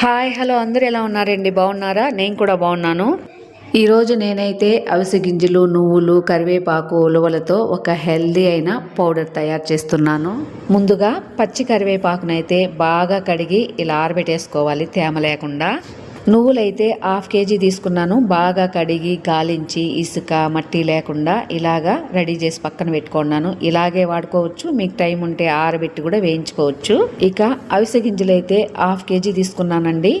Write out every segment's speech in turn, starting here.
Hi hello అందరు ఎలా ఉన్నారండి? బాగున్నారా? నేను కూడా బాగున్నాను. ఈరోజు నేనైతే అవిసె గింజలు నువ్వులు కరివేపాకు ఉలవలతో ఒక హెల్దీ అయిన పౌడర్ తయారు చేస్తున్నాను. ముందుగా పచ్చి కరివేపాకునైతే బాగా కడిగి ఇలా ఆరబెట్టేసుకోవాలి తేమ లేకుండా. నువ్వులైతే హాఫ్ కేజీ తీసుకున్నాను. బాగా కడిగి గాలించి ఇసుక మట్టి లేకుండా ఇలాగా రెడీ చేసి పక్కన పెట్టుకున్నాను. ఇలాగే వాడుకోవచ్చు. మీకు టైం ఉంటే ఆరబెట్టి కూడా వేయించుకోవచ్చు. ఇక అవిసె గింజలు అయితే హాఫ్ కేజీ తీసుకున్నానండి.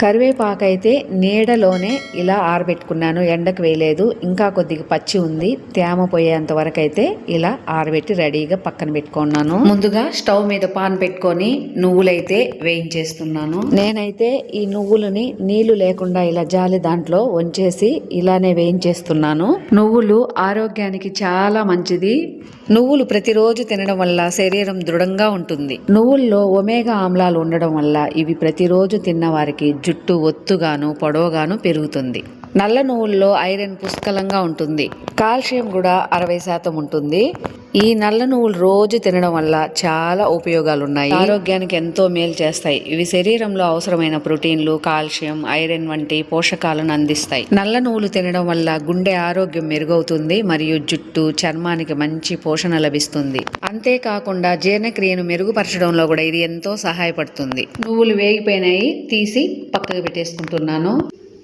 కరివేపాకు అయితే నీడలోనే ఇలా ఆరబెట్టుకున్నాను ఎండకు వేయలేదు ఇంకా కొద్దిగా పచ్చి ఉంది తేమ పోయేంత వరకు అయితే ఇలా ఆరబెట్టి రెడీగా పక్కన పెట్టుకున్నాను. ముందుగా స్టవ్ మీద పాన్ పెట్టుకొని నువ్వులైతే వేయించేస్తున్నాను. నేనైతే ఈ నువ్వులని నీళ్ళు లేకుండా ఇలా జాలి దాంట్లో వంచేసి ఇలానే వేయించేస్తున్నాను. నువ్వులు ఆరోగ్యానికి చాలా మంచిది. నువ్వులు ప్రతిరోజు తినడం వల్ల శరీరం దృఢంగా ఉంటుంది. నువ్వుల్లో ఒమేగా ఆమ్లాలు ఉండడం వల్ల ఇవి ప్రతిరోజు తిన్న వారికి జుట్టు ఒత్తుగాను పొడవుగాను పెరుగుతుంది. నల్ల నువ్వుల్లో ఐరన్ పుష్కలంగా ఉంటుంది. కాల్షియం కూడా అరవై శాతం ఉంటుంది. ఈ నల్ల నువ్వులు రోజు తినడం వల్ల చాలా ఉపయోగాలు ఉన్నాయి ఆరోగ్యానికి ఎంతో మేలు చేస్తాయి. ఇవి శరీరంలో అవసరమైన ప్రోటీన్లు కాల్షియం ఐరన్ వంటి పోషకాలను అందిస్తాయి. నల్ల నువ్వులు తినడం వల్ల గుండె ఆరోగ్యం మెరుగవుతుంది మరియు జుట్టు చర్మానికి మంచి పోషణ లభిస్తుంది. అంతేకాకుండా జీర్ణక్రియను మెరుగుపరచడంలో కూడా ఇది ఎంతో సహాయపడుతుంది. నువ్వులు వేగిపోయినాయి తీసి పక్కకు పెట్టేసుకుంటున్నాను.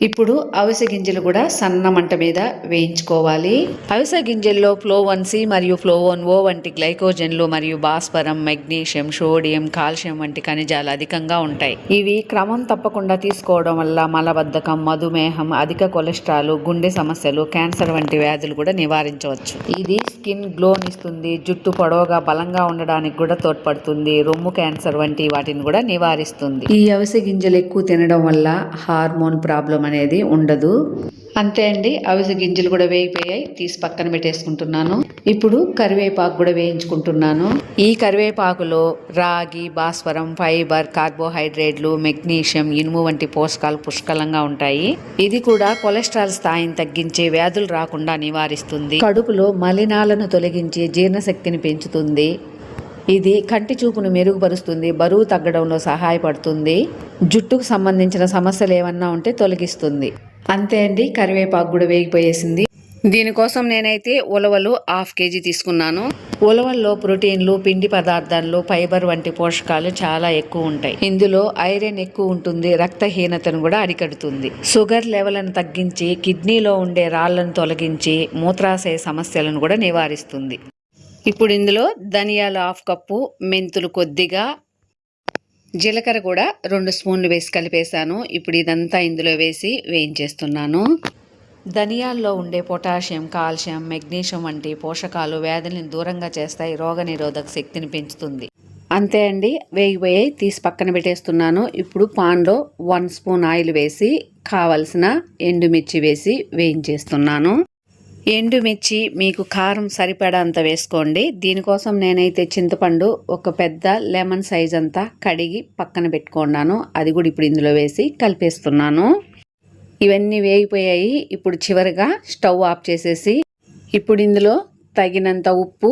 ఇప్పుడు అవిసె గింజలు కూడా సన్న మంట మీద వేయించుకోవాలి. అవిసె గింజల్లో ఫ్లోవన్ సి మరియు ఫ్లోవన్ ఓ వంటి గ్లైకోజన్లు మరియు భాస్వరం మెగ్నీషియం సోడియం కాల్షియం వంటి ఖనిజాలు అధికంగా ఉంటాయి. ఇవి క్రమం తప్పకుండా తీసుకోవడం వల్ల మలబద్ధకం మధుమేహం అధిక కొలెస్ట్రాల్ గుండె సమస్యలు క్యాన్సర్ వంటి వ్యాధులు కూడా నివారించవచ్చు. ఇది స్కిన్ గ్లోనిస్తుంది జుట్టు పొడవుగా బలంగా ఉండడానికి కూడా తోడ్పడుతుంది. రొమ్ము క్యాన్సర్ వంటి వాటిని కూడా నివారిస్తుంది. ఈ అవిసె గింజలు ఎక్కువ తినడం వల్ల హార్మోన్ ప్రాబ్లం అనేది ఉండదు. అంతే అండి. అవిసె గింజలు కూడా వేగిపోయాయి. తీసి పక్కన పెట్టేసుకుంటున్నాను. ఇప్పుడు కరివేపాకు కూడా వేయించుకుంటున్నాను. ఈ కరివేపాకులో రాగి భాస్వరం ఫైబర్ కార్బోహైడ్రేట్లు మెగ్నీషియం ఇనుము వంటి పోషకాలు పుష్కలంగా ఉంటాయి. ఇది కూడా కొలెస్ట్రాల్ స్థాయిని తగ్గించే వ్యాధులు రాకుండా నివారిస్తుంది. కడుపులో మలినాలను తొలగించి జీర్ణశక్తిని పెంచుతుంది. ఇది కంటి చూపును మెరుగుపరుస్తుంది. బరువు తగ్గడంలో సహాయపడుతుంది. జుట్టుకు సంబంధించిన సమస్యలు ఏమన్నా ఉంటే తొలగిస్తుంది. అంతే అండి కరివేపాకు కూడా వేగిపోయేసింది. దీనికోసం నేనైతే ఉలవలు హాఫ్ కేజీ తీసుకున్నాను. ఉలవల్లో ప్రోటీన్లు పిండి పదార్థాలు ఫైబర్ వంటి పోషకాలు చాలా ఎక్కువ ఉంటాయి. ఇందులో ఐరన్ ఎక్కువ ఉంటుంది రక్తహీనతను కూడా అరికడుతుంది. షుగర్ లెవెల్ను తగ్గించి కిడ్నీలో ఉండే రాళ్ళను తొలగించి మూత్రాశయ సమస్యలను కూడా నివారిస్తుంది. ఇప్పుడు ఇందులో ధనియాలు హాఫ్ కప్పు మెంతులు కొద్దిగా జీలకర్ర కూడా రెండు స్పూన్లు వేసి కలిపేశాను. ఇప్పుడు ఇదంతా ఇందులో వేసి వేయించేస్తున్నాను. ధనియాల్లో ఉండే పొటాషియం కాల్షియం మెగ్నీషియం వంటి పోషకాలు వ్యాధుల్ని దూరంగా చేస్తాయి రోగనిరోధక శక్తిని పెంచుతుంది. అంతే అండి. వేగిపోయాయి తీసి పక్కన పెట్టేస్తున్నాను. ఇప్పుడు పాన్లో వన్ స్పూన్ ఆయిల్ వేసి కావలసిన ఎండుమిర్చి వేసి వేయించేస్తున్నాను. ఎండుమిర్చి మీకు కారం సరిపడంత వేసుకోండి. దీనికోసం నేనైతే చింతపండు ఒక పెద్ద లెమన్ సైజ్ అంతా కడిగి పక్కన పెట్టుకున్నాను. అది కూడా ఇప్పుడు ఇందులో వేసి కలిపేస్తున్నాను. ఇవన్నీ వేగిపోయాయి. ఇప్పుడు చివరిగా స్టవ్ ఆఫ్ చేసేసి ఇప్పుడు ఇందులో తగినంత ఉప్పు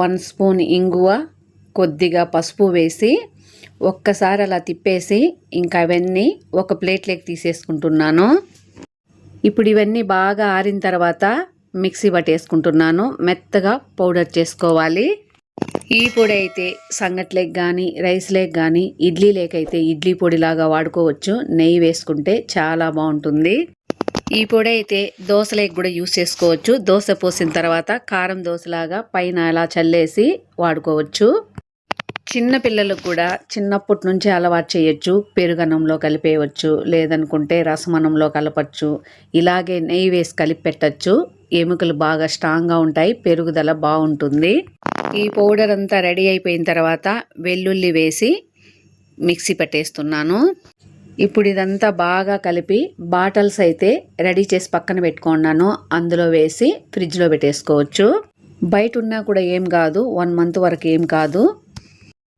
వన్ స్పూన్ ఇంగువ కొద్దిగా పసుపు వేసి ఒక్కసారి అలా తిప్పేసి ఇంకా అవన్నీ ఒక ప్లేట్లోకి తీసేసుకుంటున్నాను. ఇప్పుడు ఇవన్నీ బాగా ఆరిన తర్వాత మిక్సీ పట్టేసుకుంటున్నాను. మెత్తగా పౌడర్ చేసుకోవాలి. ఈ పొడి అయితే సంగట్లేక్ కానీ రైస్ లేక్ కానీ ఇడ్లీ లేకైతే ఇడ్లీ పొడిలాగా వాడుకోవచ్చు. నెయ్యి వేసుకుంటే చాలా బాగుంటుంది. ఈ పొడి అయితే దోశలేకి కూడా యూస్ చేసుకోవచ్చు. దోశ పోసిన తర్వాత కారం దోశలాగా పైన అలా చల్లేసి వాడుకోవచ్చు. చిన్న పిల్లలకు కూడా చిన్నప్పటి నుంచి అలవాటు చేయొచ్చు పెరుగన్నంలో కలిపేయవచ్చు లేదనుకుంటే రసమన్నంలో కలపచ్చు ఇలాగే నెయ్యి వేసి కలిపి పెట్టచ్చు ఎముకలు బాగా స్ట్రాంగ్గా ఉంటాయి పెరుగుదల బాగుంటుంది. ఈ పౌడర్ అంతా రెడీ అయిపోయిన తర్వాత వెల్లుల్లి వేసి మిక్సీ పెట్టేస్తున్నాను. ఇప్పుడు ఇదంతా బాగా కలిపి బాటల్స్ అయితే రెడీ చేసి పక్కన పెట్టుకున్నాను. అందులో వేసి ఫ్రిడ్జ్లో పెట్టేసుకోవచ్చు. బయట ఉన్నా కూడా ఏం కాదు వన్ మంత్ వరకు ఏం కాదు.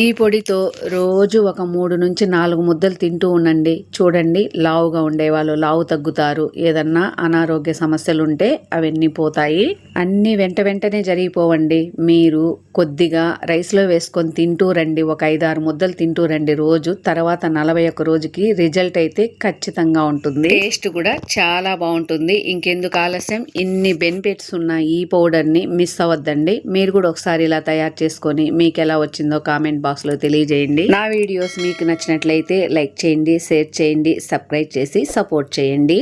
ఈ పొడితో రోజు ఒక మూడు నుంచి నాలుగు ముద్దలు తింటూ ఉండండి. చూడండి లావుగా ఉండేవాళ్ళు లావు తగ్గుతారు. ఏదన్నా అనారోగ్య సమస్యలు ఉంటే అవన్నీ పోతాయి అన్నీ వెంట వెంటనే జరిగిపోవండి. మీరు కొద్దిగా రైస్లో వేసుకొని తింటూ రండి. ఒక ఐదారు ముద్దలు తింటూ రండి రోజు. తర్వాత నలభై ఒక్క రోజుకి రిజల్ట్ అయితే ఖచ్చితంగా ఉంటుంది. టేస్ట్ కూడా చాలా బాగుంటుంది. ఇంకెందుకు ఆలస్యం? ఇన్ని బెనిఫిట్స్ ఉన్న ఈ పౌడర్ని మిస్ అవ్వద్దండి. మీరు కూడా ఒకసారి ఇలా తయారు చేసుకొని మీకు ఎలా వచ్చిందో కామెంట్ బాక్స్లో తెలియజేయండి. నా వీడియోస్ మీకు నచ్చినట్లయితే లైక్ చేయండి షేర్ చేయండి సబ్స్క్రైబ్ చేసి సపోర్ట్ చేయండి.